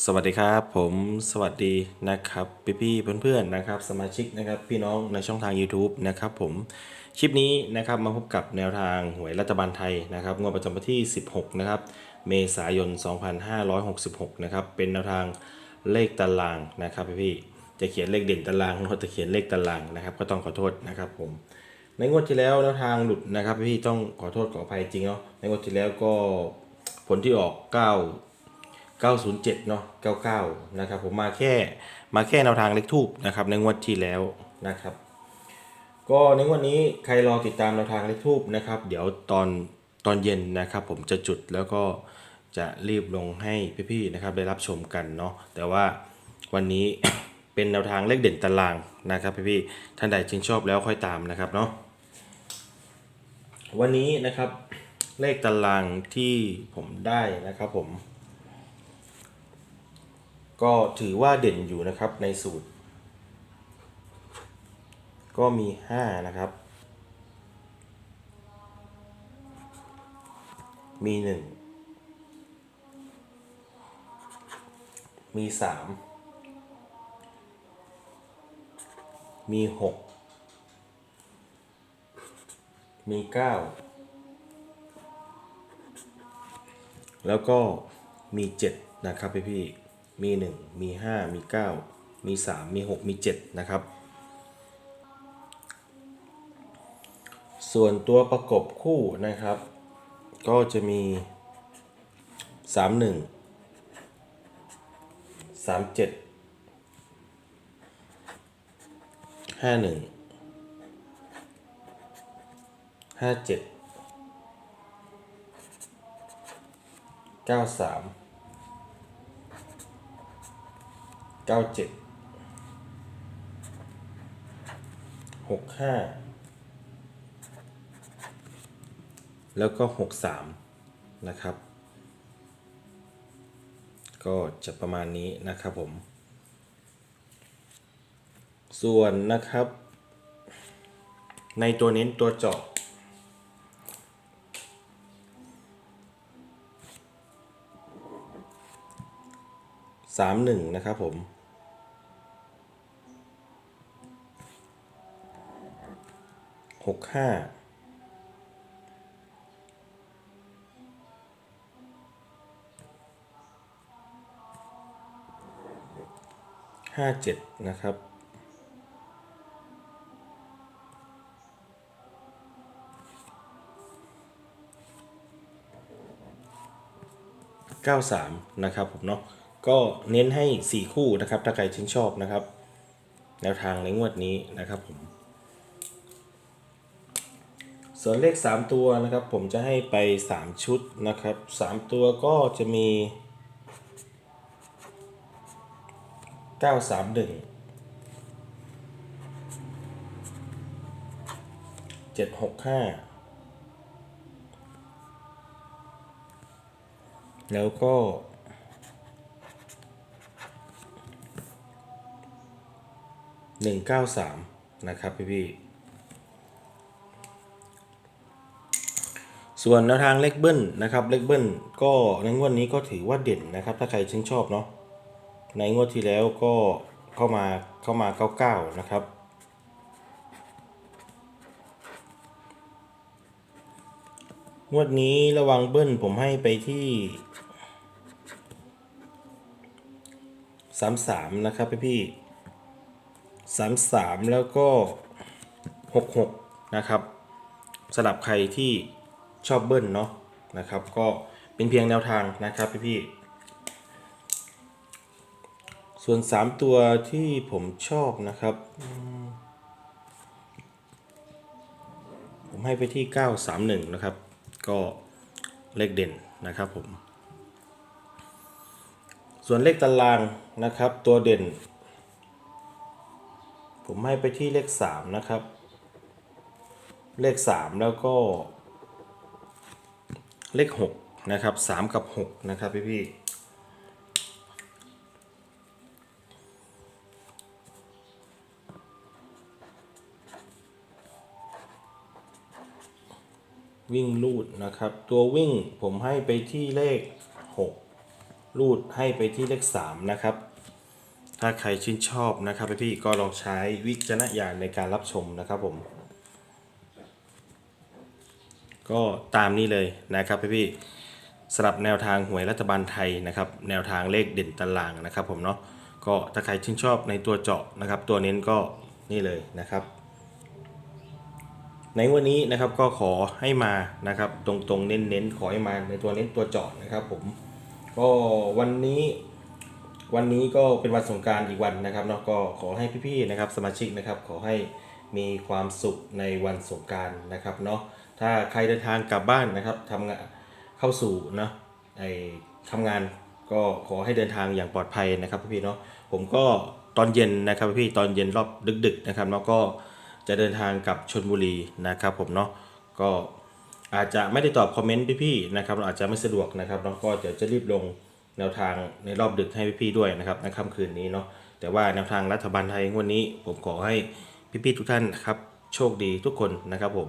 สวัสดีครับ ผมสวัสดีนะครับพี่พี่เพื่อนๆนะครับ สมาชิกนะครับพี่น้องในช่องทาง YouTube นะครับผมคลิปนี้นะครับมาพบกับแนวทางหวยรัฐบาลไทยนะครับงวดประจำวันที่ 16 นะครับ เมษายน 2566 นะครับ เป็นแนวทางเลขตารางนะครับพี่พี่จะเขียนเลขเด่นตารางเราจะเขียนเลขตารางนะครับ ก็ต้องขอโทษนะครับผมในงวดที่แล้วแนวทางหลุดนะครับพี่ๆต้องขอโทษขออภัยจริงเนาะในงวดที่แล้วก็ผลที่ออก 9 907เนาะ99นะครับผมมาแค่มาแค่แนวทางเลขทูบนะครับในงวดที่แล้วนะครับ ก็ในวดนี้ใครรอติดตามแนวทางเลขทูบนะครับ เดี๋ยวตอนตอนเย็นนะครับผมจะจุดแล้วก็จะรีบลงให้พี่ๆนะครับได้รับชมกันเนาะแต่ว่าวันนี้เป็นแนวทางเลขเด่นตารางนะครับพี่ๆท่านใดชื่นชอบแล้วค่อยตามนะครับเนาะวันนี้นะครับเลขตารางที่ผมได้นะครับผม ก็ถือว่าเด่นอยู่นะครับในสูตร ก็มี 5 นะครับ มี 1 มี 3 มี 6 มี 9 แล้วก็มี 7 นะครับพี่พี่ มี 1 มี 5 มี 9 มี 3 มี 6 มี 7 นะครับ ส่วนตัวประกบคู่นะครับ ก็จะมี 3 1 3 7 51 57 93 1 5 7 9 3 9 7 6 5แล้วก็6 3นะครับ ก็จะประมาณนี้นะครับผม ส่วนนะครับ ในตัวเน้นตัวเจาะสามหนึ่งนะครับผม หกห้าห้าเจ็ดนะครับ93นะครับผมเนาะก็เน้นให้4คู่นะครับถ้าใครชื่นชอบนะครับ แนวทางในงวดนี้นะครับผม ส่วนเลข 3 ตัวนะครับผมจะให้ไป 3 ชุดนะครับ 3 ตัวก็จะมี 931 765 แล้วก็หนึ่งเก้าสามนะครับพี่พี่ ส่วนแนวทางเลขเบิ้ลนะครับเลขเบิ้ลก็ในงวดนี้ก็ถือว่าเด่นนะครับ ถ้าใครชื่นชอบเนาะในงวดที่แล้วก็เข้ามาเข้ามาเก้าเก้านะครับงวดนี้ระวังเบิ้ลผมให้ไปที่สามสามนะครับพี่พี่สามสามแล้วก็หกหกนะครับสำหรับใครที่ ชอบเบิ้ลเนาะนะครับ ก็เป็นเพียงแนวทางนะครับพี่พี่ส่วน 3 ตัวที่ผมชอบนะครับ ผมให้ไปที่ 931 นะครับ ก็เลขเด่นนะครับผม ส่วนเลขตารางนะครับ ตัวเด่น ผมให้ไปที่เลข 3 นะครับ เลข 3 แล้วก็ เลข6นะครับ3กับ6นะครับพี่พี่วิ่งลูดนะครับ ตัววิ่งผมให้ไปที่เลข 6 รูดให้ไปที่เลขสามนะครับ ถ้าใครชื่นชอบนะครับพี่ๆก็ลองใช้วิจารณญาณในการรับชมนะครับผม ก็ตามนี้เลยนะครับพี่ๆสำหรับแนวทางหวยรัฐบาลไทยนะครับ แนวทางเลขเด่นตารางนะครับ ผมเนาะก็ถ้าใครชื่นชอบในตัวเจาะนะครับ ตัวเน้นก็นี่เลยนะครับ ในวันนี้นะครับก็ขอให้มานะครับ ตรงๆเน้นๆขอให้มาในตัวเน้นตัวเจาะนะครับ ผมก็วันนี้วันนี้ก็เป็นวันสงการอีกวันนะครับเนาะก็ขอให้พี่ๆนะครับสมาชิกนะครับ ขอให้มีความสุขในวันสงการนะครับเนาะ ถ้าใครเดินทางกลับบ้านนะครับทำงานเข้าสู่เนาะไอทำงานก็ขอให้เดินทางอย่างปลอดภัยนะครับพี่เนาะผมก็ตอนเย็นนะครับพี่ตอนเย็นรอบดึก ๆนะครับเนาะก็จะเดินทางกลับชนบุรีนะครับผมเนาะก็อาจจะไม่ได้ตอบคอมเมนต์พี่ๆนะครับเราอาจจะไม่สะดวกนะครับแล้วก็เดี๋ยวจะรีบลงแนวทางในรอบดึกให้พี่ๆด้วยนะครับในค่ำคืนนี้เนาะแต่ว่าแนวทางรัฐบาลไทยงวันนี้ ผมขอให้พี่ๆทุกท่านนะครับโชคดีทุกคนนะครับผม